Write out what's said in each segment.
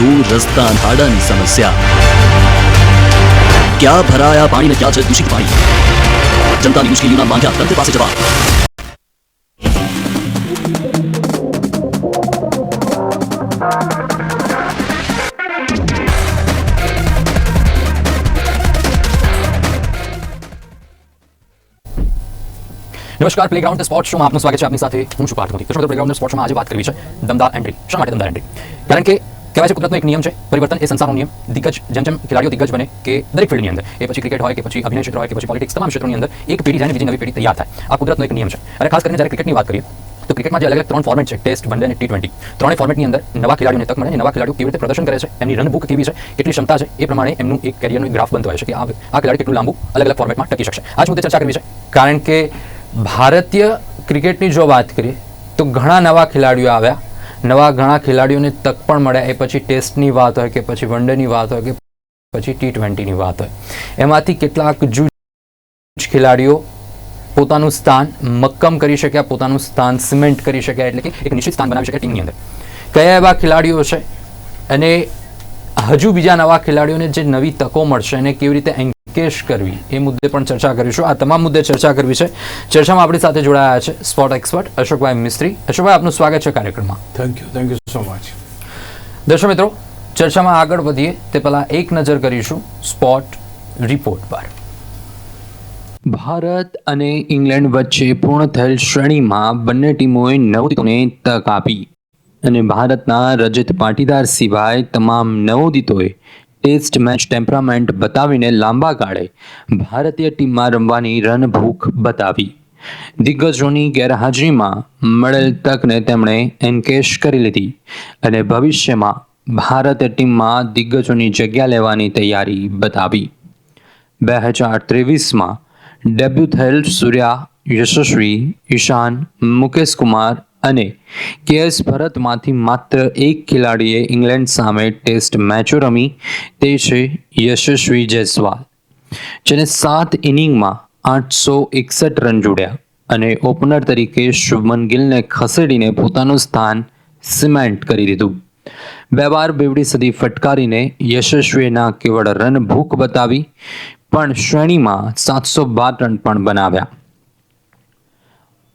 દૂર રસ્તા ભાડાની સમસ્યા ક્યાં ભરાયા પાણી ને ક્યાં છે દૂષિત પાણી જનતાની મુશ્કેલીઓના માંગ્યા તંત્ર પાસે જવાબ નમસ્કાર પ્લેગ્રાઉન્ડ સ્પોર્ટ શોમાં આપનું સ્વાગત છે આપની સાથે હું છું પાર્થ મોદી દર્શકો પ્લેગ્રાઉન્ડ સ્પોર્ટ શોમાં આજે વાત કરવી છે દમદાર એન્ટ્રી શા માટે દમદાર એન્ટ્રી કારણ કે કહેવાય છે, કુદરતનો એક નિયમ છે, પરિવર્તન એ સંસારનો નિયમ. દિગ્ગજ, જેમ જેમ ખેલાડીઓ દિગ્ગજ બને કે દરેક ફિલ્ડની અંદર, એ પછી ક્રિકેટ હોય કે પછી અભિનય ક્ષેત્ર હોય કે પછી પોલિટિક્સ તમામ ક્ષેત્રોની અંદર, એક પેઢી જાય ને બીજી નવી પેઢી તૈયાર થાય. આ કુદરતનો એક નિયમ છે. અને ખાસ કરીને જ્યારે ક્રિકેટની વાત કરીએ, તો ક્રિકેટમાં જે અલગ અલગ ત્રણ ફોર્મેટ છે ટેસ્ટ વન ડે અને ટી ટ્વેન્ટી ત્રણેય ફોર્મેટની અંદર નવા ખેલાડીઓને તક મળે અને નવા ખેલાડીઓ કેવી રીતે પ્રદર્શન કરે છે, એમની રનબુક કેવી છે, કેટલી ક્ષમતા છે, એ પ્રમાણે એમનું એક કેરિયરનો એક ગ્રાફ બનતો હોય છે કે આ આ ખેલાડી કેટલું લાંબુ અલગ અલગ ફોર્મેટમાં ટકી શકશે. આજ મુદ્દે ચર્ચા કરવી છે. કારણ કે ભારતીય ક્રિકેટની જો વાત કરીએ, તો ઘણા નવા ખેલાડીઓ આવ્યા નવા ઘણા ખેલાડીઓને તક પણ મળ્યા. એ પછી ટેસ્ટની વાત હોય કે પછી વન ડેની વાત હોય કે પછી ટી ટ્વેન્ટીની વાત હોય. એમાંથી કેટલાક જૂજ ખેલાડીઓ પોતાનું સ્થાન મક્કમ કરી શક્યા, પોતાનું સ્થાન સિમેન્ટ કરી શક્યા, એટલે કે એક નિશ્ચિત સ્થાન બનાવી શકે ટીમની અંદર. કયા એવા ખેલાડીઓ છે? અને હજુ બીજા નવા ખેલાડીઓને જે નવી તકો મળશે એને કેવી રીતે એન્કેશ કરવી એ મુદ્દે પણ ચર્ચા કરીશું. આ તમામ મુદ્દે ચર્ચા કરવી છે. ચર્ચામાં આપણી સાથે જોડાયા છે સ્પોર્ટ એક્સપર્ટ અશોકભાઈ મિસ્ત્રી. અશોકભાઈ આપનું સ્વાગત છે કાર્યક્રમમાં. Thank you thank you so much દર્શક મિત્રો ચર્ચામાં આગળ વધીએ. તે પહેલાં એક નજર કરીશું સ્પોર્ટ રિપોર્ટ પર. ભારત અને ઇંગ્લેન્ડ વચ્ચે પૂર્ણ થયેલ શ્રેણીમાં બંને ટીમોએ નવોદિતોને તક આપી. અને ભારતના રજત પાટીદાર સિવાય તમામ નવોદિતોએ ટેસ્ટ મેચ ટેમ્પરામેન્ટ બતાવીને લાંબા ગાળે ભારતીય ટીમમાં રમવાની રનભૂખ બતાવી. દિગ્ગજોની ગેરહાજરીમાં મળેલ તકને તેમણે એન્કેશ કરી લીધી અને ભવિષ્યમાં ભારત ટીમમાં દિગ્ગજોની જગ્યા લેવાની તૈયારી બતાવી. બે હજાર ત્રેવીસમાં ડેબ્યુ થયેલ સૂર્યા યશસ્વી, ઈશાન મુકેશ કુમાર અને કેએસ ભરતમાંથી માત્ર એક ખેલાડીએ ઇંગ્લેન્ડ સામે ટેસ્ટ મેચો રમી, તે છે યશસ્વી જયસ્વાલ, જેને સાત ઇનિંગમાં આઠસો એકસઠ રન જોડ્યા અને ઓપનર તરીકે શુભમન ગિલને ખસેડીને પોતાનું સ્થાન સિમેન્ટ કરી દીધું. બે વાર બેવડી સદી ફટકારીને યશસ્વીના કેવળ રન ભૂખ બતાવી, પણ શ્રેણીમાં સાતસો બાર રન પણ બનાવ્યા.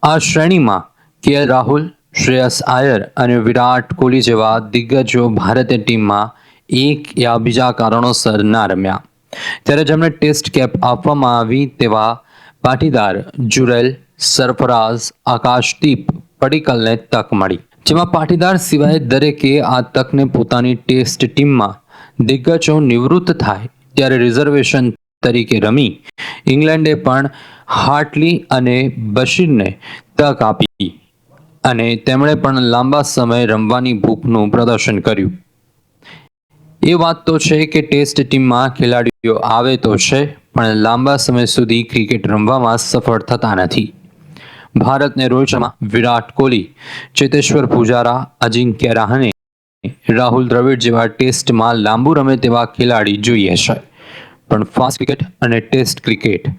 આ શ્રેણીમાં કે રાહુલ, શ્રેયસ આયર અને વિરાટ કોહલી જેવા દિગ્ગજો ભારતીય ટીમમાં એક યા બીજા કારણોસર ના રમ્યા. ત્યારે જેમને ટેસ્ટ કેપ આપવામાં આવી તેવા પાટીદાર જુરેલ, સરફરાઝ, આકાશદીપ પડીકલને તક મળી. જેમાં પાટીદાર સિવાય દરેકે આ તકને પોતાની ટેસ્ટ ટીમમાં દિગ્ગજો નિવૃત્ત થાય ત્યારે રિઝર્વેશન તરીકે રમી. ઇંગ્લેન્ડે પણ હાર્ટલી અને બશીરને તક આપી. અને તેમણે પણ લાંબા સમય રમવાની ભૂખનું પ્રદર્શન કર્યું. એ વાત તો છે કે ટેસ્ટ ટીમમાં ખેલાડીઓ આવે તો છે, પણ લાંબા સમય સુધી ક્રિકેટ રમવામાં સફળ થતા નથી. ભારતને રોજમાં વિરાટ કોહલી, ચેતેશ્વર પૂજારા, અજિંક્ય રાહને, રાહુલ દ્રવિડ જેવા ટેસ્ટમાં લાંબુ રમે તેવા ખેલાડી જોઈએ છે. પણ ફાસ્ટ ક્રિકેટ અને ટેસ્ટ ક્રિકેટ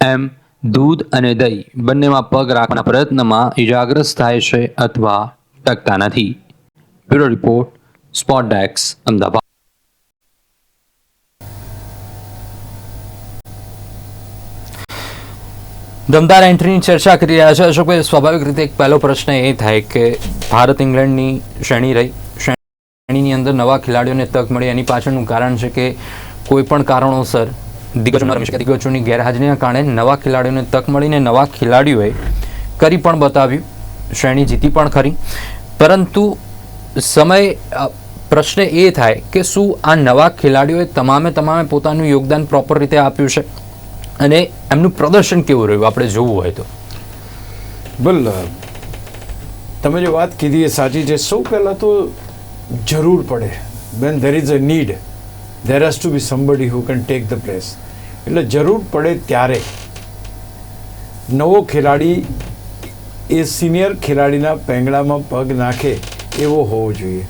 એમ દૂધ અને દહીં બંનેમાં પગ રાખવાના પ્રયત્નમાં ઇજાગ્રસ્ત થાય છે અથવા ટકતા નથી. બ્યુરો રિપોર્ટ, સ્પોટ ડેક્સ અમદાવાદ. દમદાર એન્ટ્રીની ચર્ચા કરી રહ્યા છે. અશોકભાઈ સ્વાભાવિક રીતે એક પહેલો પ્રશ્ન એ થાય કે ભારત ઇંગ્લેન્ડની શ્રેણી રહી, શ્રેણીની અંદર નવા ખેલાડીઓને તક મળી. એની પાછળનું કારણ છે કે કોઈ પણ કારણોસર દિગ્ગજો ન શકે દિગ્ગજોની ગેરહાજરીના કારણે નવા ખેલાડીઓને તક મળીને નવા ખેલાડીઓએ કરી પણ બતાવ્યું. શ્રેણી જીતી પણ ખરી. પરંતુ સમય પ્રશ્ન એ થાય કે શું આ નવા ખેલાડીઓએ તમામે તમામે પોતાનું યોગદાન પ્રોપર રીતે આપ્યું છે? અને એમનું પ્રદર્શન કેવું રહ્યું? આપણે જોવું હોય તો. બલ તમે જે વાત કીધી એ સાચી છે. સૌ પહેલાં તો જરૂર પડે. બેન there is a need there has to be somebody who can take the place એટલે જરૂર પડે ત્યારે. નવો ખેલાડી એ સિનિયર ખેલાડીના પેંગડામાં પગ નાખે એવો હોવો જોઈએ.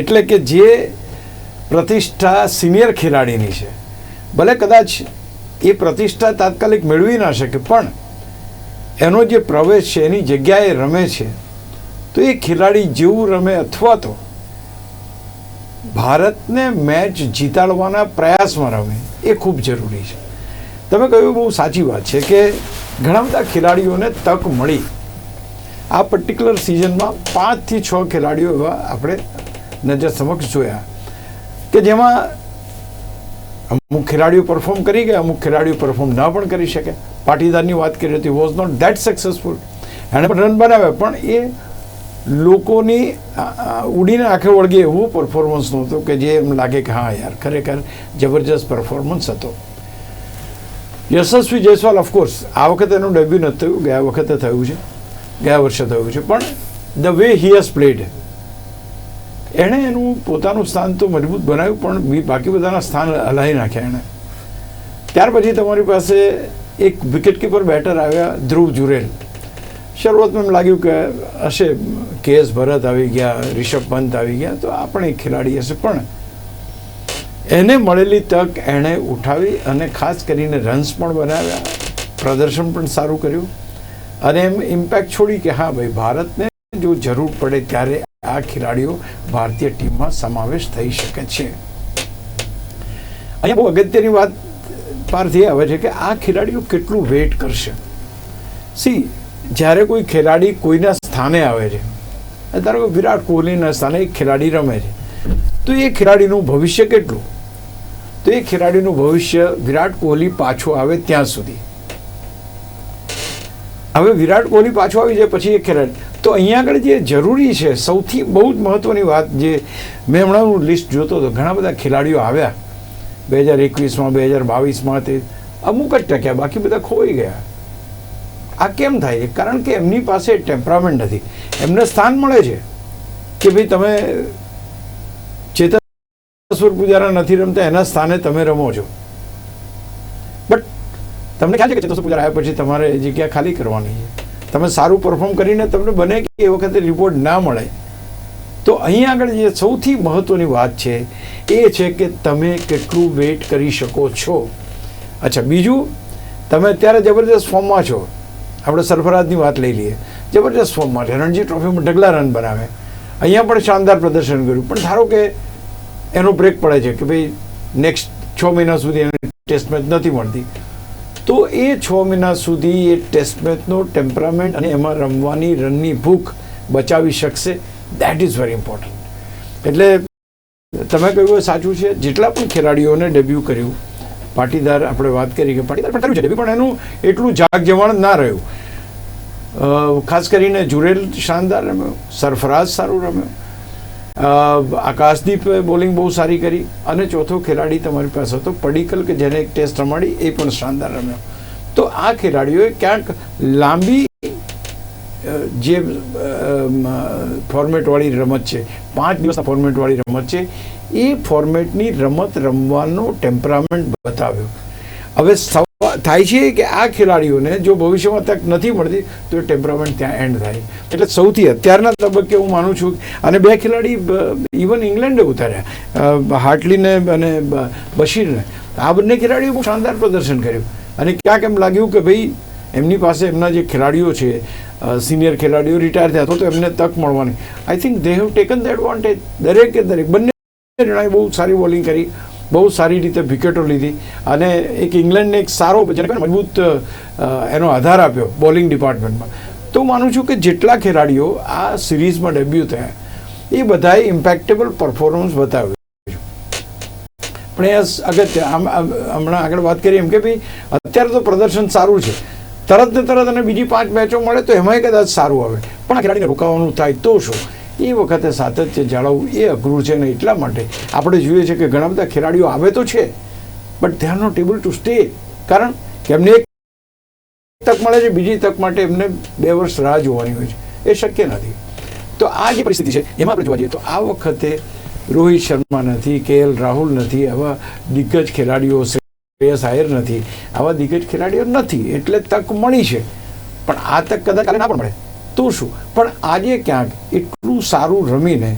એટલે કે જે પ્રતિષ્ઠા સિનિયર ખેલાડીની છે. ભલે કદાચ એ પ્રતિષ્ઠા તાત્કાલિક મેળવી ના શકે, પણ એનો જે પ્રવેશ છે, એની જગ્યાએ રમે છે, તો એ ખેલાડી જેવું રમે અથવા તો ભારતને મેચ જીતાડવાના પ્રયાસમાં રમે એ ખૂબ જરૂરી છે. તમે કહ્યું બહુ સાચી વાત છે કે ઘણા બધા ખેલાડીઓને તક મળી. આ પર્ટિક્યુલર સિઝનમાં પાંચથી છ ખેલાડીઓ એવા આપણે નજર સમક્ષ જોયા કે જેમાં અમુક ખેલાડીઓ પરફોર્મ કરી ગયા, અમુક ખેલાડીઓ પરફોર્મ ન પણ કરી શકે. પાટીદારની વાત કરી હતી વોઝ નોટ ધેટ સક્સેસફુલ એણે પણ રન બનાવ્યા, પણ એ લોકોની ઉડીને આંખે વળગે એવું પરફોર્મન્સ નહોતું કે જે એમ લાગે કે હા યાર, ખરેખર જબરજસ્ત પરફોર્મન્સ હતો. યશસ્વી જયસ્વાલ ઓફકોર્સ આ વખતે એનું ડેબ્યુ નથી થયું, ગયા વખતે થયું છે, ગયા વર્ષે થયું છે, પણ the way he has played એણે એનું પોતાનું સ્થાન તો મજબૂત બનાવ્યું, પણ બાકી બધાના સ્થાન હલાવી નાખ્યા એણે. ત્યાર પછી તમારી પાસે એક વિકેટકીપર બેટર આવ્યા, ધ્રુવ જુરેલ. શરૂઆતમાં એમ લાગ્યું કે હશે કે એસ ભરત આવી ગયા, રિષભ પંત આવી ગયા, તો આ પણ એક ખેલાડી હશે. પણ એને મળેલી તક એણે ઉઠાવી અને ખાસ કરીને રન્સ પણ બનાવ્યા, પ્રદર્શન પણ સારું કર્યું. અને એમ ઇમ્પેક્ટ છોડી કે હા ભાઈ, ભારતને જો જરૂર પડે ત્યારે આ ખેલાડીઓ ભારતીય ટીમમાં સમાવેશ થઈ શકે છે. અહીંયા બહુ અગત્યની વાત પારથી આવે છે કે આ ખેલાડીઓ કેટલું વેટ કરશે. સી જ્યારે કોઈ ખેલાડી કોઈના સ્થાને આવે છે, ધારો કે વિરાટ કોહલીના સ્થાને એક ખેલાડી રમે છે, તો એ ખેલાડીનું ભવિષ્ય કેટલું? તો એ ખેલાડીનું ભવિષ્ય વિરાટ કોહલી પાછો આવે ત્યાં સુધી. હવે વિરાટ કોહલી પાછો આવી જાય પછી એ ખેલાડી. તો અહીંયા આગળ જે જરૂરી છે, સૌથી બહુ જ મહત્વની વાત જે મેં હમણાં લિસ્ટ જોતો હતો, ઘણા બધા ખેલાડીઓ આવ્યા. બે હજાર એકવીસમાં, બે હજાર બાવીસમાં તે અમુક જ ટક્યા, બાકી બધા ખોઈ ગયા. આ કેમ થાય છે? કારણ કે એમની પાસે ટેમ્પરામેન્ટ નથી. એમને સ્થાન મળે છે કે ભાઈ તમે ચેતેશ્વર પૂજારા નથી રમતા, એના સ્થાને તમે રમો છો. બટ તમને ખ્યાલ છે કે ચેતેશ્વર પૂજારા આવ્યા પછી તમારે જગ્યા ખાલી કરવાની છે? તમે સારું પરફોર્મ કરીને તમને બને કે એ વખતે રિપોર્ટ ના મળે? તો અહીં આગળ જે સૌથી મહત્વની વાત છે એ છે કે તમે કેટલું વેઇટ કરી શકો છો? અચ્છા, બીજું, તમે અત્યારે જબરદસ્ત ફોર્મમાં છો. આપણે સરફરાજની વાત લઈ લઈએ. જબરજસ્ત ફોર્મમાં છે રણજી ટ્રોફીમાં ઢગલા રન બનાવે. અહીંયા પણ શાનદાર પ્રદર્શન કર્યું. પણ ધારો કે એનો બ્રેક પડે છે કે ભાઈ નેક્સ્ટ છ મહિના સુધી એને ટેસ્ટ મેચ નથી મળતી. તો એ છ મહિના સુધી એ ટેસ્ટ મેચનો ટેમ્પરામેન્ટ અને એમાં રમવાની રનની ભૂખ બચાવી શકશે. દેટ ઇઝ વેરી ઇમ્પોર્ટન્ટ એટલે તમે કહ્યું સાચું છે. જેટલા પણ ખેલાડીઓને ડેબ્યુ કર્યું પાટીદાર આપણે વાત કરી કે પાટીદાર પણ છે. પણ એનું એટલું જાગ જવાણ ના રહ્યું. ખાસ કરીને જુરેલ શાનદાર રમ્યો સરફરાજ સારું રમ્યો. આકાશદીપ બોલિંગ બહુ સારી કરી. અને ચોથો ખેલાડી તમારી પાસે હતો, પડીકલ, કે જેને એક ટેસ્ટ રમાડી, એ પણ શાનદાર રમ્યો. તો આ ખેલાડીઓએ ક્યાંક લાંબી જે ફોર્મેટવાળી રમત છે, પાંચ દિવસના ફોર્મેટવાળી રમત છે, એ ફોર્મેટની રમત રમવાનો ટેમ્પરામેન્ટ બતાવ્યો. હવે થાય છે કે આ ખેલાડીઓને જો ભવિષ્યમાં તક નથી મળતી, તો એ ટેમ્પરામેન્ટ ત્યાં એન્ડ થાય. એટલે સૌથી અત્યારના તબક્કે હું માનું છું અને બે ખેલાડી ઇવન ઇંગ્લેન્ડે ઉતાર્યા હાર્ટલીને અને બશીરને આ બંને ખેલાડીઓ શાનદાર પ્રદર્શન કર્યું. અને ક્યાંક એમ લાગ્યું કે ભાઈ, એમની પાસે એમના જે ખેલાડીઓ છે સિનિયર ખેલાડીઓ રિટાયર થયા તો એમને તક મળવાની. I think they have taken the advantage દરેકે દરેક. બંને જણાએ બહુ સારી બોલિંગ કરી, બહુ સારી રીતે વિકેટો લીધી અને એક ઇંગ્લેન્ડને એક સારો મજબૂત એનો આધાર આપ્યો બોલિંગ ડિપાર્ટમેન્ટમાં તો માનું છું કે જેટલા ખેલાડીઓ આ સિરીઝમાં ડેબ્યુ થયા, એ બધાએ ઇમ્પેક્ટેબલ પરફોર્મન્સ બતાવ્યું પણ એ અગત્ય હમણાં આગળ વાત કરીએ એમ કે ભાઈ, અત્યારે તો પ્રદર્શન સારું છે. તરત ને તરત અને બીજી પાંચ મેચો મળે તો એમાંય કદાચ સારું આવે. પણ ખેલાડીને રોકાવાનું થાય તો શું? એ વખતે સાતત્ય જાળવવું એ અઘરું છે ને એટલા માટે આપણે જોઈએ છે કે ઘણા બધા ખેલાડીઓ આવે તો છે, but they table to stay કારણ કે એમને એક તક મળે છે, બીજી તક માટે એમને બે વર્ષ રાહ જોવાની હોય છે. એ શક્ય નથી. તો આ જે પરિસ્થિતિ છે, એમાં આપણે જોવા જઈએ તો આ વખતે રોહિત શર્મા નથી, કે એલ રાહુલ નથી, આવા દિગ્ગજ ખેલાડીઓ શ્રેયસ આયર નથી. આવા દિગ્ગજ ખેલાડીઓ નથી. એટલે તક મળી છે. પણ આ તક કદાચ કાલે ના પણ મળે. તો શું? પણ આજે ક્યાંક એટલું સારું રમીને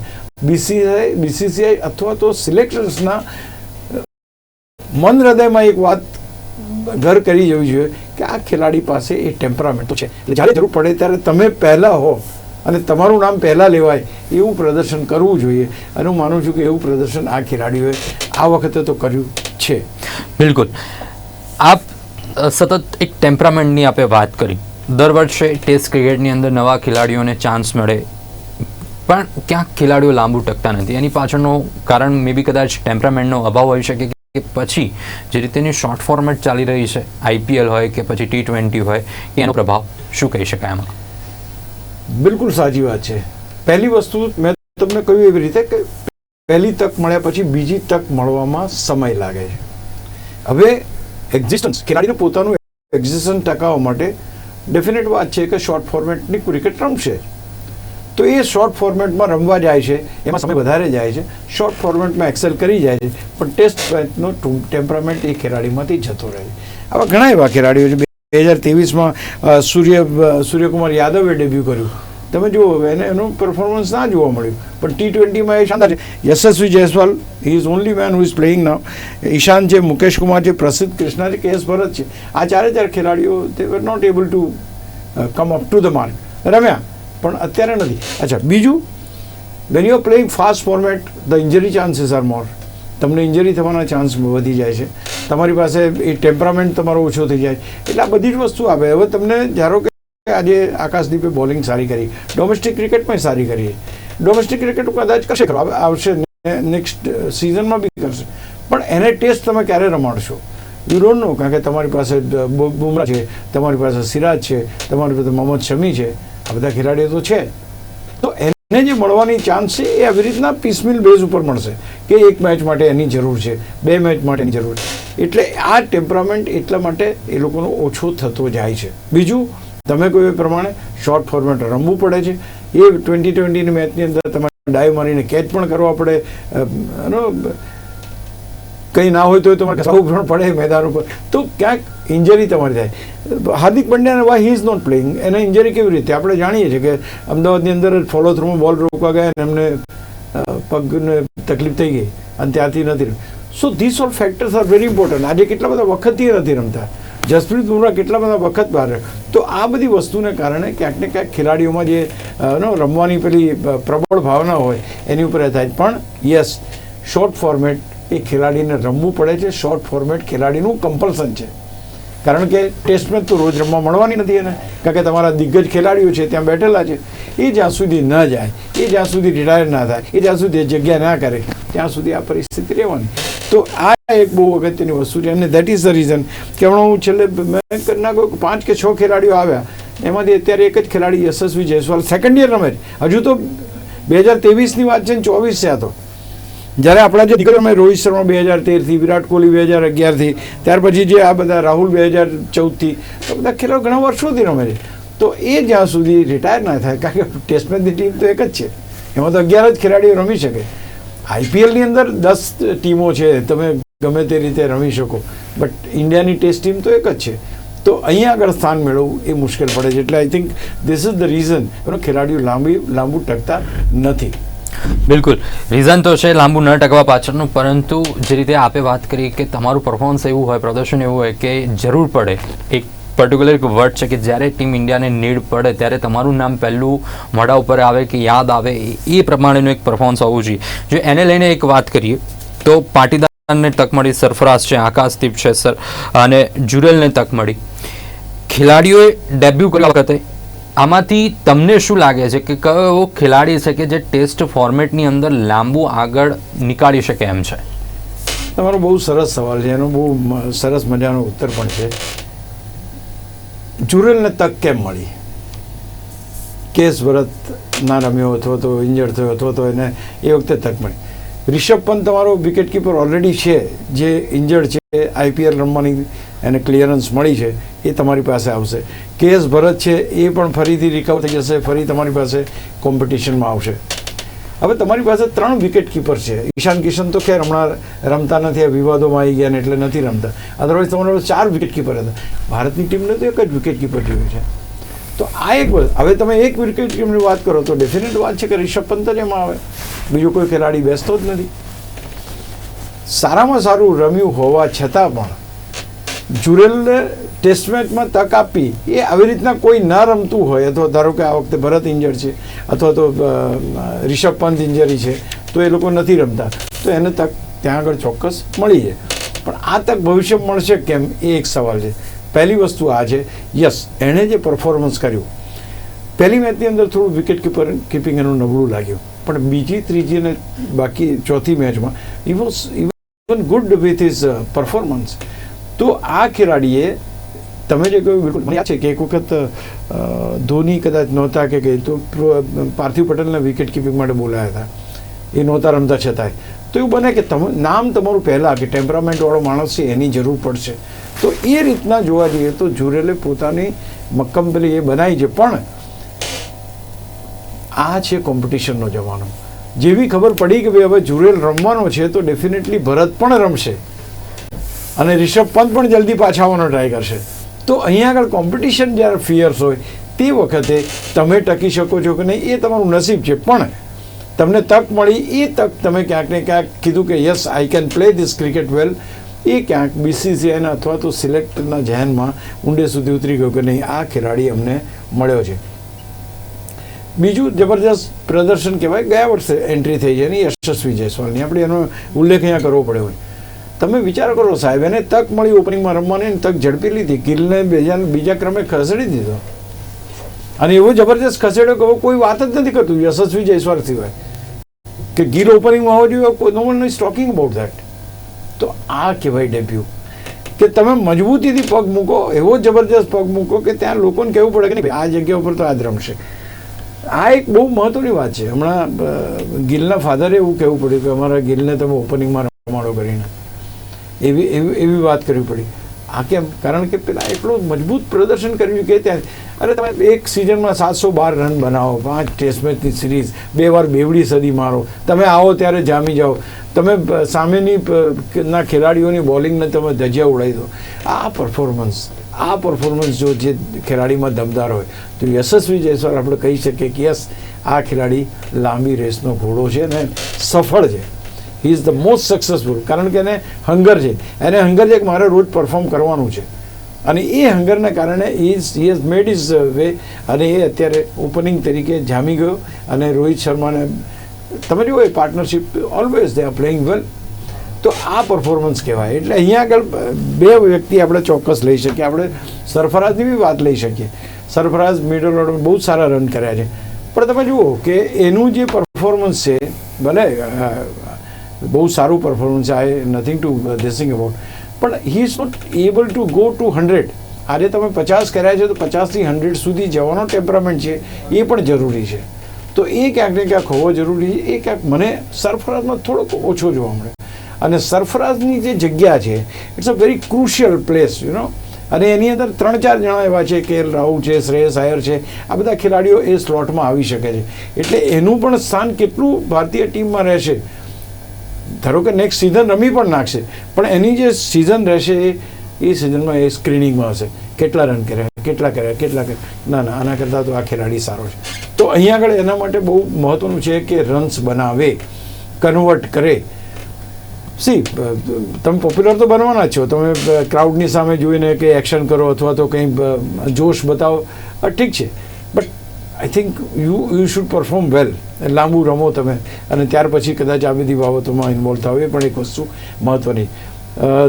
બીસીસીઆઈ બીસીસીઆઈ અથવા તો સિલેક્ટર્સના મન હૃદયમાં એક વાત ઘર કરી જવી જોઈએ કે આ ખેલાડી પાસે એ ટેમ્પરામેન્ટ છે. એટલે જ્યારે જરૂર પડે ત્યારે તમે પહેલા હો. અને તમારું નામ પહેલાં લેવાય, એવું પ્રદર્શન કરવું જોઈએ. અને હું માનું છું કે એવું પ્રદર્શન આ ખેલાડીઓએ આ વખતે તો કર્યું છે. બિલકુલ. આપ સતત એક ટેમ્પરામેન્ટની આપે વાત કરી. દર વર્ષે ટેસ્ટ ક્રિકેટની અંદર નવા ખેલાડીઓને ચાન્સ મળે. પણ ક્યાંક ખેલાડીઓ લાંબુ ટકતા નથી. એની પાછળનું કારણ મે બી કદાચ ટેમ્પરામેન્ટનો અભાવ હોઈ શકે કે પછી જે રીતેની શોર્ટ ફોર્મેટ ચાલી રહી છે આઈપીએલ હોય કે પછી ટી ટ્વેન્ટી હોય, એનો પ્રભાવ શું કહી શકાય એમાં? બિલકુલ સાચી વાત છે. પહેલી વસ્તુ મેં તમને કહ્યું એવી રીતે કે પહેલી તક મળ્યા પછી બીજી તક મળવામાં સમય લાગે છે. હવે એક્ઝિસ્ટન્સ ખેલાડીને પોતાનું એક્ઝિસ્ટન્સ ટકાવવા માટે ડેફિનેટ વાત છે કે શોર્ટ ફોર્મેટની ક્રિકેટ રમશે તો એ શોર્ટ ફોર્મેટમાં રમવા જાય છે, એમાં સમય વધારે જાય છે શોર્ટ ફોર્મેટમાં એક્સેલ કરી જાય છે, પણ ટેસ્ટ મેચનો ટેમ્પરામેન્ટ એ ખેલાડીમાંથી જતો રહે છે. આવા ઘણા એવા ખેલાડીઓ છે બે હજાર તેવીસમાં સૂર્ય સૂર્યકુમાર યાદવે ડેબ્યુ કર્યું. તમે જુઓ, એને, એનું પરફોર્મન્સ ના જોવા મળ્યું. પણ ટી ટ્વેન્ટીમાં એ શાનદાર છે. Yashasvi Jaiswal he is only man who is playing now Ishan છે મુકેશ કુમાર છે પ્રસિદ્ધ કૃષ્ણા છે કે એસ ભરત છે, આ ચારે ચાર ખેલાડીઓ they were not able to come up to the mark રમ્યા, પણ અત્યારે નથી. અચ્છા, બીજું when you are playing fast format the injury chances are more તમને ઇન્જરી થવાના ચાન્સ વધી જાય છે. તમારી પાસે એ ટેમ્પરામેન્ટ તમારો ઓછો થઈ જાય. એટલે આ બધી જ વસ્તુ આવે. હવે તમને ધારો કે આજે આકાશદીપે બોલિંગ સારી કરી. ડોમેસ્ટિક ક્રિકેટમાં સારી કરી. ડોમેસ્ટિક ક્રિકેટ કદાચ કરશે. આવશે નેક્સ્ટ સિઝનમાં બી કરશે. પણ એને ટેસ્ટ તમે ક્યારે રમાડશો? યુ ડોન્ટ નો કારણ કે તમારી પાસે બુમરા છે, તમારી પાસે સિરાજ છે, તમારી પાસે મોહમ્મદ શમી છે. આ બધા ખેલાડીઓ તો છે. તો એને જે મળવાની ચાન્સ છે, એ આવી રીતના પીસમિલ બેઝ ઉપર મળશે કે એક મેચ માટે એની જરૂર છે, બે મેચ માટે એની જરૂર છે. એટલે આ ટેમ્પરામેન્ટ એટલા માટે એ લોકોનો ઓછો થતો જાય છે. બીજું, તમે કોઈ એ પ્રમાણે શોર્ટ ફોર્મેટ રમવું પડે છે. એ ટ્વેન્ટી ટ્વેન્ટીની મેચની અંદર તમારે ડાઈવ મારીને કેચ પણ કરવા પડે. કંઈ ના હોય તો તમારે સૌ પણ પડે મેદાન ઉપર. તો ક્યાંક ઇન્જરી તમારી થાય. Hardik પંડ્યાને why he is not playing એને ઇન્જરી કેવી રીતે? આપણે જાણીએ છીએ કે અમદાવાદની અંદર ફોલો થ્રુમાં બોલ રોકવા ગયા અને એમને પગને તકલીફ થઈ ગઈ અને ત્યાંથી નથી so this all factors are very important આજે કેટલા બધા વખતથી નથી રમતા. જસપ્રીત બુમરાહ કેટલા બધા વખત બહાર તો આ બધી વસ્તુને કારણે ક્યાંક ને ક્યાંક ખેલાડીઓમાં જે રમવાની પેલી પ્રબળ ભાવના હોય, એની ઉપર એ થાય. પણ યસ શોર્ટ ફોર્મેટ એ ખેલાડીને રમવું પડે છે. શોર્ટ ફોર્મેટ ખેલાડીનું કમ્પલ્સન છે. કારણ કે ટેસ્ટ મેચ તો રોજ રમવા મળવાની નથી એને. કારણ કે તમારા દિગ્ગજ ખેલાડીઓ છે, ત્યાં બેઠેલા છે. એ જ્યાં સુધી ન જાય, એ જ્યાં સુધી રિટાયર ના થાય, એ જ્યાં સુધી જગ્યા ના કરે, ત્યાં સુધી આ પરિસ્થિતિ રહેવાની. તો આ એક બહુ અગત્યની વસ્તુ છે અને દેટ ઇઝ ધ રીઝન કે હું છેલ્લે કરી નાખ્યો પાંચ કે છ ખેલાડીઓ આવ્યા. એમાંથી અત્યારે એક જ ખેલાડી યશસ્વી જયસ્વાલ સેકન્ડ યર રમે હજુ તો બે હજાર તેવીસની વાત છે ને ચોવીસ છે આ તો. જ્યારે આપણા જે દીકરો અમે રોહિત શર્મા બે હજાર તેરથી, વિરાટ કોહલી બે હજાર અગિયારથી, ત્યાર પછી જે આ બધા રાહુલ બે હજાર ચૌદથી તો બધા ખેલાડીઓ ઘણા વર્ષોથી રમે છે. તો એ જ્યાં સુધી રિટાયર ના થાય, કારણ કે ટેસ્ટ મેચની ટીમ તો એક જ છે. એમાં તો અગિયાર જ ખેલાડીઓ રમી શકે. આઈપીએલની અંદર દસ ટીમો છે, તમે ગમે તે રીતે રમી શકો. બટ ઇન્ડિયાની ટેસ્ટ ટીમ તો એક જ છે. તો અહીંયા આગળ સ્થાન મેળવવું એ મુશ્કેલ પડે છે. એટલે I think this is the reason ખેલાડીઓ લાંબી, લાંબુ ટકતા નથી. બિલકુલ. રીઝન તો છે, લાંબુ ન ટકવા પાછળનું, પરંતુ જે રીતે આપે વાત કરી કે તમારું પરફોર્મન્સ એવું હોય, પ્રદર્શન એવું હોય કે જરૂર પડે, એક પર્ટિક્યુલર એક વર્ડ છે કે જ્યારે ટીમ ઇન્ડિયાને નીડ પડે, ત્યારે તમારું નામ પહેલું મોઢા ઉપર આવે કે યાદ આવે, એ પ્રમાણેનું એક પરફોર્મન્સ હોવું જોઈએ. જો એને લઈને એક વાત કરીએ, તો પાટીદારને તક મળી, સરફરાઝ છે, આકાશદીપ છે, સર, અને જુરેલને તક મળી. ખેલાડીઓએ ડેબ્યુ કર્યા વખતે આમાંથી તમને શું લાગે છે કે કયો ખેલાડી છે કે જે ટેસ્ટ ફોર્મેટની અંદર લાંબુ આગળ નીકાળી શકે એમ છે? તમારો બહુ સરસ સવાલ છે, એનો બહુ સરસ મજાનો ઉત્તર પણ છે. જુરેલને તક કેમ મળી? કેસ ભરત ના રમ્યો અથવા તો ઇન્જર્ડ થયો અથવા તો એને એ વખતે તક મળી. રિષભ પંત તમારો વિકેટ કીપર ઓલરેડી છે, જે ઇન્જર્ડ છે આઈપીએલ રમવાની એને ક્લિયરન્સ મળી છે, એ તમારી પાસે આવશે. કેસ ભરત છે, એ પણ ફરીથી રિકવર થઈ જશે, ફરી તમારી પાસે કોમ્પિટિશનમાં આવશે. હવે તમારી પાસે ત્રણ વિકેટ કીપર છે. ઈશાન કિશન તો ખેર, હમણાં રમતા નથી, આ વિવાદોમાં આવી ગયા ને એટલે નથી રમતા. અદરવાઇઝ તમારા ચાર વિકેટ કીપર હતા. ભારતની ટીમને તો એક જ વિકેટ કીપર જોયું છે. તો આ એક હવે તમે એક વિકેટ કીપરની વાત કરો તો ડેફિનેટ વાત છે કે રિષભ પંત જ એમાં આવે? બીજો કોઈ ખેલાડી બેસતો જ નથી. સારામાં સારું રમ્યું હોવા છતાં પણ જુરેલને ટેસ્ટ મેચમાં તક આપવી એ આવી રીતના કોઈ ન રમતું હોય. અથવા ધારો કે આ વખતે ભરત ઇન્જર છે, અથવા તો રિષભ પંત ઇન્જરી છે, તો એ લોકો નથી રમતા. તો એને તક ત્યાં આગળ ચોક્કસ મળી જાય. પણ આ તક ભવિષ્ય મળશે કેમ? એ એક સવાલ છે. પહેલી વસ્તુ આ છે. યસ, એણે જે પરફોર્મન્સ કર્યું. પહેલી મેચની અંદર થોડું વિકેટ કીપર કીપિંગ એનું નબળું લાગ્યું. પણ બીજી, ત્રીજી અને બાકી ચોથી મેચમાં he was even good with his performance તો આ ખેલાડીએ, તમે જે કહ્યું બિલકુલ મને યાદ છે કે એક વખત ધોની કદાચ નહોતા કે કંઈ, તો પાર્થિવ પટેલને વિકેટ કીપિંગ માટે બોલાયા હતા. એ નહોતા રમતા છતાંય. તો એવું બને કે તમે, નામ તમારું પહેલાં કે ટેમ્પરામેન્ટવાળો માણસ છે, એની જરૂર પડશે. તો એ રીતના જોવા જઈએ તો જુરેલે પોતાની મક્કમ એ બનાવી છે. પણ આ છે કોમ્પિટિશનનો જમાનો. જેવી ખબર પડી કે ભાઈ હવે જુરેલ રમવાનો છે, તો ડેફિનેટલી ભરત પણ રમશે. અને રિષભ પંત પણ જલ્દી પાછા આવવાનો ટ્રાય કરશે. તો અહીંયા આગળ કોમ્પિટિશન જ્યારે ફિયર્સ હોય, તે વખતે તમે ટકી શકો છો કે નહીં, એ તમારું નસીબ છે. પણ તમને તક મળી, એ તક તમે ક્યાંક ને ક્યાંક કીધું કે yes I can play this cricket well એ ક્યાંક બીસીસીઆઈના અથવા તો સિલેક્ટના જહેનમાં ઊંડે સુધી ઉતરી ગયો કે નહીં, આ ખેલાડી અમને મળ્યો છે. બીજું જબરજસ્ત પ્રદર્શન કહેવાય, ગયા વર્ષે એન્ટ્રી થઈ છે એની યશસ્વી જયસ્વાલની. આપણે એનો ઉલ્લેખ અહીંયા કરવો પડ્યો હોય. તમે વિચાર કરો સાહેબ, એને તક મળી ઓપનિંગમાં રમવાની તક ઝડપી લીધી. ગિલને બીજા બીજા ક્રમે ખસેડી દીધો. અને એવો જબરજસ્ત ખસેડ્યો કે કોઈ વાત જ નથી કરતું, યશસ્વી જયસ્વાર સિવાય કે ગિલ ઓપનિંગમાં હોવો જોઈએ no one is talking about that તો આ કહેવાય ડેબ્યુ કે તમે મજબૂતીથી પગ મૂકો, એવો જબરજસ્ત પગ મૂકો કે ત્યાં લોકોને કહેવું પડે કે નહીં આ જગ્યા ઉપર તો આ જ રમશે. આ એક બહુ મહત્વની વાત છે. હમણાં ગિલના ફાધરે એવું કહેવું પડ્યું કે અમારા ગિલને તમે ઓપનિંગમાં રમાડો કરીને. એવી એવી એવી વાત કરવી પડી. આ કેમ? કારણ કે પેલા એટલું મજબૂત પ્રદર્શન કર્યું કે ત્યાં અરે તમે એક સિઝનમાં સાતસો બાર રન બનાવો, પાંચ ટેસ્ટ મેચની સિરીઝ બે વાર બેવડી સદી મારો. તમે આવો ત્યારે જામી જાઓ. તમે સામેની ના ખેલાડીઓની બોલિંગને તમે ધજિયા ઉડાવી દો. આ પરફોર્મન્સ આ પરફોર્મન્સ જો જે ખેલાડીમાં દમદાર હોય, તો યશસ્વી જયસ્વાલ આપણે કહી શકીએ કે યસ, આ ખેલાડી લાંબી રેસનો ઘોડો છે અને સફળ છે. He is the most successful કારણ કે એને હંગર છે. એને હંગર છે કે મારે રોજ પરફોર્મ કરવાનું છે. અને એ હંગરને કારણે is he has made his way અને એ અત્યારે ઓપનિંગ તરીકે જામી ગયો. અને રોહિત શર્માને, તમે જુઓ એ partnership always they are playing well તો આ પરફોર્મન્સ કહેવાય. એટલે અહીંયા આગળ બે વ્યક્તિ આપણે ચોક્કસ લઈ શકીએ. આપણે સરફરાજની બી વાત લઈ શકીએ. સરફરાઝ મિડલ ઓર્ડર બહુ સારા રન કર્યા છે. પણ તમે જુઓ કે એનું જે પરફોર્મન્સ છે, ભલે બહુ સારું performance I nothing to this thing about પણ he is not able to go to hundred આજે તમે પચાસ કર્યા છે તો પચાસથી હંડ્રેડ સુધી જવાનો ટેમ્પરામેન્ટ છે. એ પણ જરૂરી છે. તો એ ક્યાંક ને ક્યાંક હોવો જરૂરી છે. એ ક્યાંક મને સરફરાજમાં થોડોક ઓછો જોવા મળે. અને સરફરાઝની જે જગ્યા છે it's a very crucial place you know અને એની અંદર ત્રણ ચાર જણા એવા છે, કે રાહુલ છે, શ્રેયસ આયર છે. આ બધા ખેલાડીઓ એ સ્લોટમાં આવી શકે છે. એટલે એનું પણ સ્થાન કેટલું ભારતીય ટીમમાં રહેશે ધારો કે નેક્સ્ટ સિઝન રમી પણ નાખશે. પણ એની જે સિઝન રહેશે એ સિઝનમાં એ સ્ક્રીનિંગમાં હશે. કેટલા રન કર્યા, કેટલા કર્યા કેટલા કર્યા. ના ના, આના કરતાં તો આ ખેલાડી સારો છે. તો અહીંયા આગળ એના માટે બહુ મહત્વનું છે કે રન્સ બનાવે કન્વર્ટ કરે. સી તમે પોપ્યુલર તો બનવાના છો. તમે ક્રાઉડની સામે જોઈને કે એક્શન કરો અથવા તો કંઈ જોશ બતાવો. ઠીક છે. But I think you you should perform well લાંબુ રમો તમે. અને ત્યાર પછી કદાચ આ બધી બાબતોમાં ઇન્વોલ્વ થાવ. એ પણ એક વસ્તુ મહત્ત્વની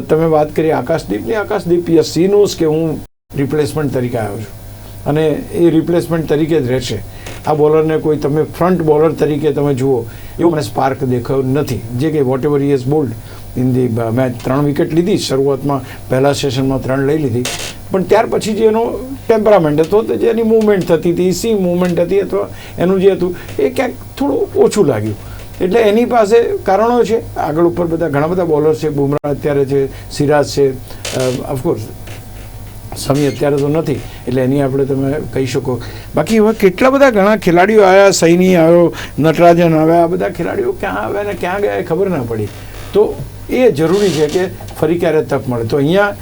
તમે વાત કરી આકાશદીપની. આકાશદીપ યસ સી નોઝ કે હું રિપ્લેસમેન્ટ તરીકે આવ્યો છું. અને એ રિપ્લેસમેન્ટ તરીકે જ રહેશે. આ બોલરને કોઈ તમે ફ્રન્ટ બોલર તરીકે તમે જુઓ, એવું મને સ્પાર્ક દેખાયો નથી. જે કે whatever is bowled in the match ત્રણ વિકેટ લીધી. શરૂઆતમાં પહેલા સેશનમાં ત્રણ લઈ લીધી. પણ ત્યાર પછી જે એનો ટેમ્પરામેન્ટ હતો તો જેની મૂવમેન્ટ થતી હતી સી મૂવમેન્ટ હતી અથવા એનું જે હતું, એ ક્યાંક થોડું ઓછું લાગ્યું. એટલે એની પાસે કારણો છે. આગળ ઉપર બધા ઘણા બધા બોલર છે. બુમરાહ અત્યારે છે, સિરાજ છે. ઓફકોર્સ સમી અત્યારે તો નથી. એટલે એની આપણે તમે કહી શકો. બાકી હવે કેટલા બધા ઘણા ખેલાડીઓ આવ્યા, સૈની આવ્યો, નટરાજન આવ્યા, આ બધા ખેલાડીઓ ક્યાં આવ્યા ને ક્યાં ગયા ખબર ના પડી. તો એ જરૂરી છે કે ફરી ક્યારે તક મળે. તો અહીંયા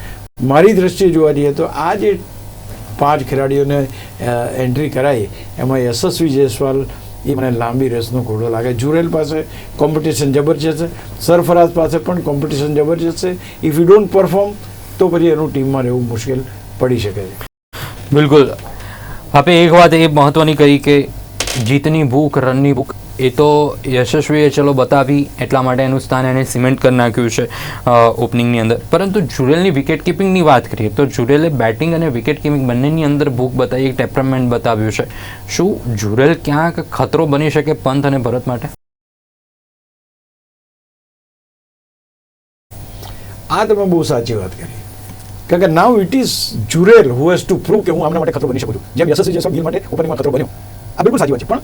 મારી દ્રષ્ટિએ જોવા જઈએ તો આ જે પાંચ ખેલાડીઓને એન્ટ્રી કરાઈ. એમાં યશસ્વી જયસ્વાલ, એ મને લાંબી રેસનો ઘોડો લાગે. જુરેલ પાસે કોમ્પિટિશન જબરજસ્ત છે. સરફરાજ પાસે પણ કોમ્પિટિશન જબરજસ્ત છે. ઇફ યુ ડોન્ટ પરફોર્મ તો પછી એનું ટીમમાં રહેવું મુશ્કેલ પડી શકે છે. બિલકુલ. આપે એક વાત એ મહત્વની કરી કે જીતની ભૂખ, રનની ભૂખ એ તો યશસ્વીએ ચલો બતાવી, એટલા માટે એનું સ્થાન એને સિમેન્ટ કરી નાખ્યું છે ઓપનિંગની અંદર. પરંતુ જુરેલની વિકેટ કીપિંગની વાત કરીએ, તો જુરેલે બેટિંગ અને વિકેટ કીપિંગ બંનેની અંદર ભૂખ બતાવી, એક ટેમ્પરામેન્ટ બતાવ્યું છે. શું જુરેલ ક્યાંક ખતરો બની શકે પંત અને ભરત માટે? આ તમે બહુ સાચી વાત કરી. કારણ કે now it is Jurel who has to prove કે હું આમના માટે ખતરો બની શકું છું. જેમ યશસ્વી જયસ્વાલ માટે ઓપનિંગમાં ખતરો બન્યો. આ બિલકુલ સાચી વાત છે, પણ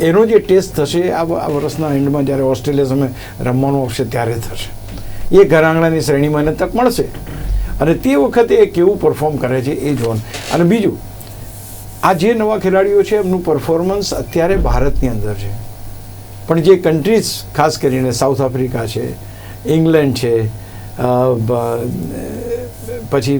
એનો જે ટેસ્ટ થશે, આ વર્ષના એન્ડમાં જ્યારે ઓસ્ટ્રેલિયા સામે રમવાનું આવશે, ત્યારે થશે. એ ઘર આંગણાની શ્રેણીમાં એને તક મળશે. અને તે વખતે એ કેવું પરફોર્મ કરે છે એ જોવાનું. અને બીજું, આ જે નવા ખેલાડીઓ છે, એમનું પરફોર્મન્સ અત્યારે ભારતની અંદર છે. પણ જે કન્ટ્રીઝ ખાસ કરીને સાઉથ આફ્રિકા છે ઇંગ્લેન્ડ છે પછી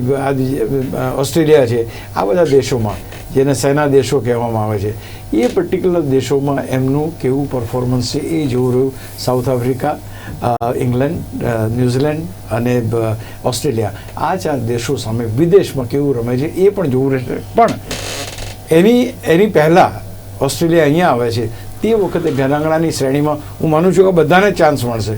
ઓસ્ટ્રેલિયા છે, આ બધા દેશોમાં જેને સેના દેશો કહેવામાં આવે છે. એ પર્ટિક્યુલર દેશોમાં એમનું કેવું પરફોર્મન્સ છે એ જોવું રહ્યું. South Africa England New Zealand અને ઓસ્ટ્રેલિયા આ ચાર દેશો સામે વિદેશમાં કેવું રમે છે એ પણ જોવું રહેશે. પણ એની એની પહેલાં ઓસ્ટ્રેલિયા અહીંયા આવે છે. તે વખતે ઘરાંગણાની શ્રેણીમાં હું માનું છું કે બધાને ચાન્સ મળશે.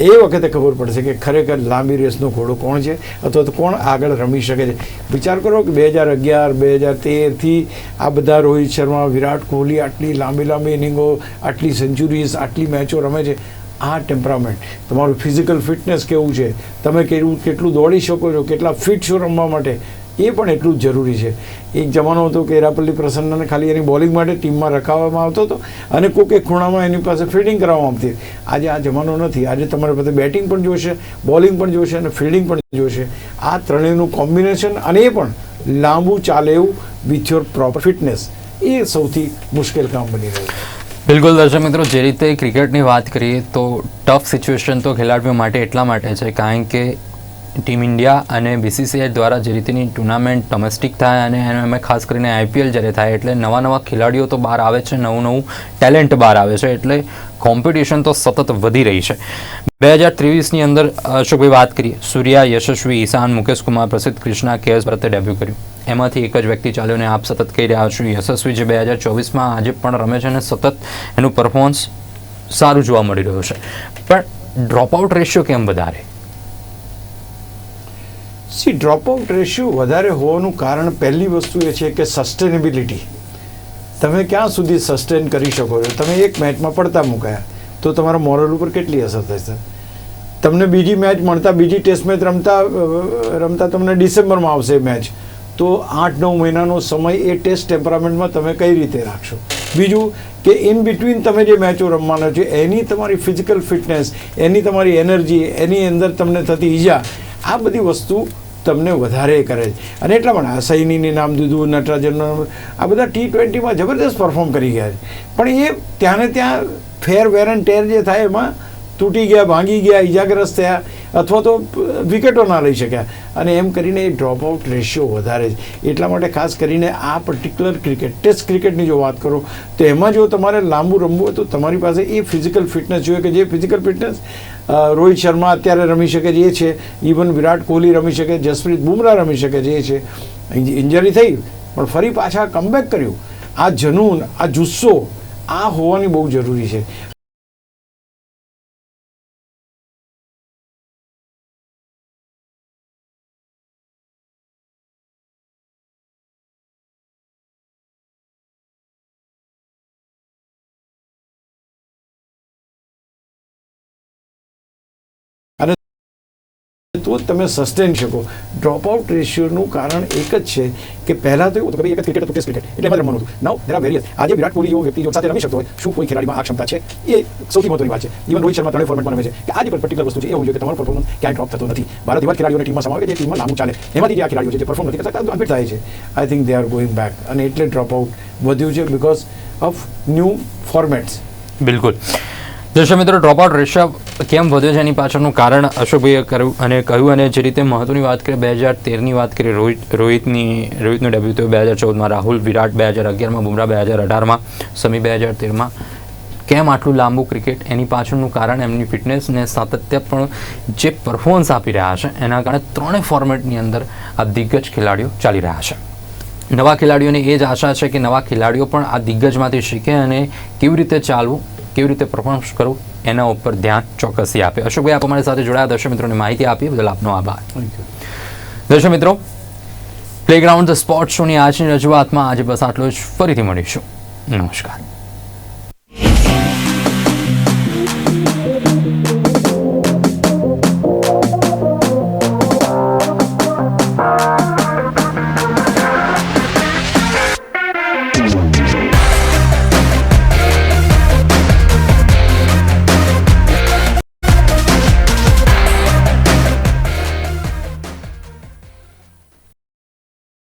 એ વખતે ખબર પડશે કે ખરેખર લાંબી રેસનો ઘોડો કોણ છે? અથવા તો કોણ આગળ રમી શકે છે? વિચાર કરો કે બે હજાર અગિયાર, બે હજાર તેરથી આ બધા રોહિત શર્મા, વિરાટ કોહલી આટલી લાંબી લાંબી ઇનિંગો, આટલી સેન્ચુરીઝ આટલી મેચો રમે છે. આ ટેમ્પરામેન્ટ તમારું ફિઝિકલ ફિટનેસ કેવું છે? તમે કેવું, કેટલું દોડી શકો છો? કેટલા ફિટ છો રમવા માટે? એ પણ એટલું જ જરૂરી છે. એક જમાનો હતો કે એરાપલ્લી પ્રસન્નને ખાલી એની બોલિંગ માટે ટીમમાં રખાવવામાં આવતો હતો અને કોઈક એક ખૂણામાં એની પાસે ફિલ્ડિંગ કરાવવામાં આવતી આજે આ જમાનો નથી. આજે તમારે પાસે બેટિંગ પણ જોશે, બોલિંગ પણ જોશે અને ફિલ્ડિંગ પણ જોશે. આ ત્રણેયનું કોમ્બિનેશન અને એ પણ લાંબુ ચાલે એવું વિથ યોર પ્રોપર ફિટનેસ એ સૌથી મુશ્કેલ કામ બની રહ્યું છે. બિલકુલ દર્શક મિત્રો, જે રીતે ક્રિકેટની વાત કરીએ તો ટફ સિચ્યુએશન તો ખેલાડીઓ માટે એટલા માટે છે કારણ કે ટીમ ઇન્ડિયા અને બીસીસીઆઈ દ્વારા જે રીતની ટુર્નામેન્ટ ડોમેસ્ટિક થાય અને એમાં ખાસ કરીને આઈપીએલ જ્યારે થાય એટલે નવા નવા ખેલાડીઓ તો બહાર આવે છે, નવું નવું ટેલેન્ટ બહાર આવે છે એટલે કોમ્પિટિશન તો સતત વધી રહી છે. બે હજાર ત્રેવીસની અંદર અશોકભાઈ વાત કરીએ. સૂર્યા, યશસ્વી, ઈશાન, મુકેશ કુમાર, પ્રસિદ્ધ કૃષ્ણા કેસ ભારતે ડેબ્યુ કર્યું. એમાંથી એક જ વ્યક્તિ ચાલ્યો ને આપ સતત કહી રહ્યા છો, યશસ્વી જે બે હજાર ચોવીસમાં આજે પણ રમે છે અને સતત એનું પરફોર્મન્સ સારું જોવા મળી રહ્યું છે. પણ ડ્રોપઆઉટ રેશિયો કેમ વધારે? સી ડ્રોપઆઉટ રેશિયો વધારે હોવાનું કારણ પહેલી વસ્તુ એ છે કે સસ્ટેનેબિલિટી તમે ક્યાં સુધી સસ્ટેન કરી શકો છો? તમે એક મેચમાં પડતા મુકાયા. તો તમારા મોરલ ઉપર કેટલી અસર થશે તમને બીજી મેચ મળતા, બીજી ટેસ્ટ મેચ રમતા રમતા તમને ડિસેમ્બરમાં આવશે મેચ તો આઠ, નવ મહિનાનો સમય એ ટેસ્ટ ટેમ્પરામેન્ટમાં તમે કઈ રીતે રાખશો? બીજું કે ઇન બિટવીન તમે જે મેચો રમવાના છે, એની તમારી ફિઝિકલ ફિટનેસ એની તમારી એનર્જી એની અંદર તમને થતી ઈજા આ બધી વસ્તુ તમને વધારે કરે છે. અને એટલા માટે સૈનીને નામ દીધું, નટરાજનનું આ બધા ટી ટ્વેન્ટીમાં જબરદસ્ત પરફોર્મ કરી ગયા છે. પણ એ ત્યાંને ત્યાં ફેર વેર એન્ડ ટેર જે થાય એમાં તૂટી ગયા, ભાંગી ગયા ઇજાગ્રસ્ત થયા. અથવા તો વિકેટો ના લઈ શક્યા. અને એમ કરીને એ ડ્રોપઆઉટ રેશિયો વધારે છે. એટલા માટે ખાસ કરીને આ પર્ટિક્યુલર ક્રિકેટ ટેસ્ટ ક્રિકેટની જો વાત કરો, તો એમાં જો તમારે લાંબુ રમવું હોય તો તમારી પાસે એ ફિઝિકલ ફિટનેસ જોઈએ કે જે ફિઝિકલ ફિટનેસ રોહિત શર્મા અત્યારે રમી શકે છે એ છે. ઇવન વિરાટ કોહલી રમી શકે, જસપ્રીત બુમરાહ રમી શકે છે એ છે. ઇન્જરી થઈ, પણ ફરી પાછા કમબેક કર્યું. આ જનૂન, આ જુસ્સો, આ હોવાની બહુ જરૂરી છે. તો જ તમે સસ્ટેન શકો. ડ્રોપઆઉટ રેશિયોનું કારણ એક જ છે કે પહેલાં તો એવું હતું કે ભાઈ એક જ ક્રિકેટ હતું ટેસ્ટ ક્રિકેટ એટલે એમાં રમવાનું હતું. નાવ દેર આર વેરિયસ આજે વિરાટ કોહલી જેવો વ્યક્તિ જો સાથે રમી શકતો હોય શું કોઈ ખેલાડીમાં આ ક્ષમતા છે? એ સૌથી મહત્વની વાત છે. ઇવન રોહિત શર્મા ત્રણેય ફોર્મેટમાં રમે છે. કે આ જે પર્ટિક્યુલર વસ્તુ છે એ હોવી જોઈએ કે તમારો પરફોર્મન્સ ક્યાંય ડ્રોપ થતો નથી. ભારત એવા ખેલાડીઓની ટીમમાં સમાવે કે જે ટીમમાં લાંબુ ચાલે. એમાંથી જે આ ખેલાડીઓ છે જે પરફોર્મ નથી કરતા અનફિટ થાય છે. I think they are going back અને એટલે ડ્રોપઆઉટ વધ્યું છે બિકોઝ ઓફ ન્યૂ ફોર્મેટ્સ બિલકુલ. દર્શક મિત્રો ડ્રોપઆઉટ રેશિયો કેમ વધ્યો છે એની પાછળનું કારણ અશોકભાઈએ કર્યું અને કહ્યું અને જે રીતે મહત્વની વાત કરીએ બે હજાર તેરની વાત કરીએ રોહિત, રોહિતની, રોહિતનું ડેબ્યુ થયું બે હજાર ચૌદમાં, રાહુલ, વિરાટ બે હજાર અગિયારમાં, બુમરાહ બે હજાર અઢારમાં, સમી બે હજાર તેરમાં. કેમ આટલું લાંબુ ક્રિકેટ એની પાછળનું કારણ, એમની ફિટનેસ ને સાતત્ય પણ જે પરફોર્મન્સ આપી રહ્યા છે, એના કારણે ત્રણેય ફોર્મેટની અંદર આ દિગ્ગજ ખેલાડીઓ ચાલી રહ્યા છે. નવા ખેલાડીઓને એ જ આશા છે કે નવા ખેલાડીઓ પણ આ દિગ્ગજમાંથી શીખે અને કેવી રીતે ચાલવું કેવી રીતે પરફોર્મન્સ કરવું એના ઉપર ધ્યાન ચોક્કસથી આપે. અશોકભાઈ આપ અમારી સાથે જોડાયા. દર્શક મિત્રોને માહિતી આપી બદલ આપનો આભાર. દર્શક મિત્રો પ્લેગ્રાઉન્ડ ધ સ્પોર્ટ શોની આજની રજૂઆતમાં આજે બસ આટલો જ. ફરીથી મળીશું. નમસ્કાર.